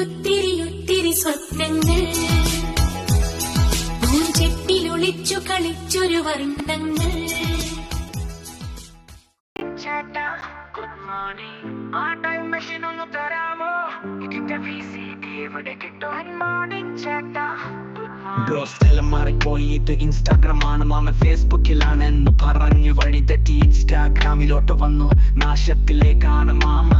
ഒത്തിരി ഒത്തിരി സ്വപ്നങ്ങൾ. പൂഞ്ചെട്ടിലൊളിച്ചു കളിച്ചൊരു വർണങ്ങൾ. ചേട്ടാ ഗുഡ് മോർണിംഗ് ആ ടൈം മെഷീൻ ഒന്ന് തരാമോ? ഇതിന്റെ വിസിറ്റി ഇവിടെ കിട്ടും ഗുഡ് മോർണിംഗ് ചേട്ടാ ബ്രോ സ്ഥലം മാറിപ്പോയിട്ട് ഇൻസ്റ്റാഗ്രാം ആണ്. മാമ ഫേസ്ബുക്കിലാണെന്ന് പറഞ്ഞു വഴി തെറ്റി ഇൻസ്റ്റാഗ്രാമിലോട്ട് വന്നു. നാശത്തിലേക്കാണ് മാമ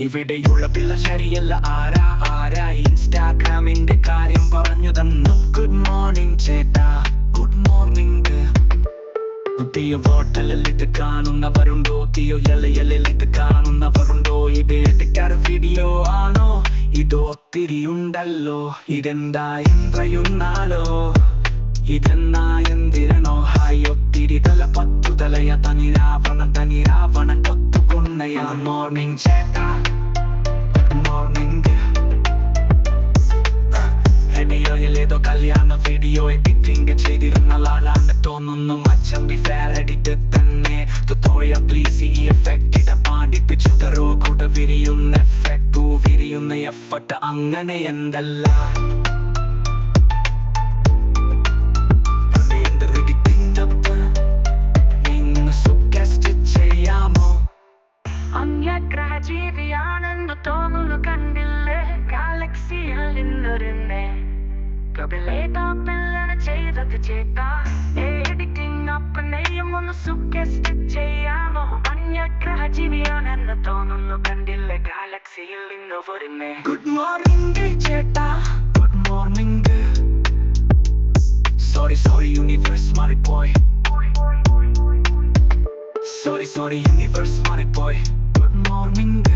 ഇവിടെയുള്ള പിള്ള ശരിയല്ല. ആരാ? ആരാ? ഇൻസ്റ്റാഗ്രാമിന്റെ കാര്യം പറഞ്ഞു തന്നു. ഗുഡ് മോർണിംഗ് ചേട്ടാ. ഗുഡ് മോർണിംഗ് പുതിയ ബോട്ടലിലിട്ട് കാണുന്നവരുണ്ടോ? തീയോ ഇലയിലിട്ട് കാണുന്നവരുണ്ടോ? ഇത് എഡിറ്റർ വീഡിയോ ആണോ? ഇത് ഒത്തിരി ഉണ്ടല്ലോ. ഇതെന്താ ഇന്ദ്രയുന്നാലോ ഇതെന്നാ എന്തിരണോ ഹായ് ഒത്തിരി തല പത്തു തലയ. തനിരാവണ തനിരാവണ കൊത്തുകൊണ്ടയ മോർണിംഗ് ചേട്ടാ. വീഡിയോയിലേതോ കല്യാണ വീഡിയോ എഡിറ്റിംഗ് ചെയ്തിരുന്ന ആളാണ് തോന്നുന്നു മച്ചം ഫെയർ എഡിറ്റ് തന്നെ. തുത്തോയ പ്ലീസ് ഈ എഫക്റ്റ് ഇട പാടിപ്പിച്ചു തരോ? കൂടെ വിരിയുന്ന എഫക്റ്റ് വിരിയുന്ന എഫർട്ട് അങ്ങനെ എന്തല്ല? അന്യഗ്രഹ ജീവിയാണെന്ന് തോന്നുന്നു കണ്ടില്ലേ? നിന്നൊരുന്നേ കപിലേതാപ്പെല്ലാണ് ചെയ്തത് ചേട്ടാ. എഡിറ്റിംഗ് അപ്പ് നെയ്യും ഒന്ന് സുഗസ്റ്റ് ചെയ്യാമോ? അന്യഗ്രഹ ജീവിയാണെന്ന് തോന്നുന്നു കണ്ടില്ല? ഗാലക്സിയിൽ നിന്ന് വരുന്നേ ഗുഡ് മോർണിംഗ് ചേട്ടാ. Good morning sorry sorry universe മാറിപ്പോയി. Sorry, sorry, universe മാറിപ്പോയി. Good morning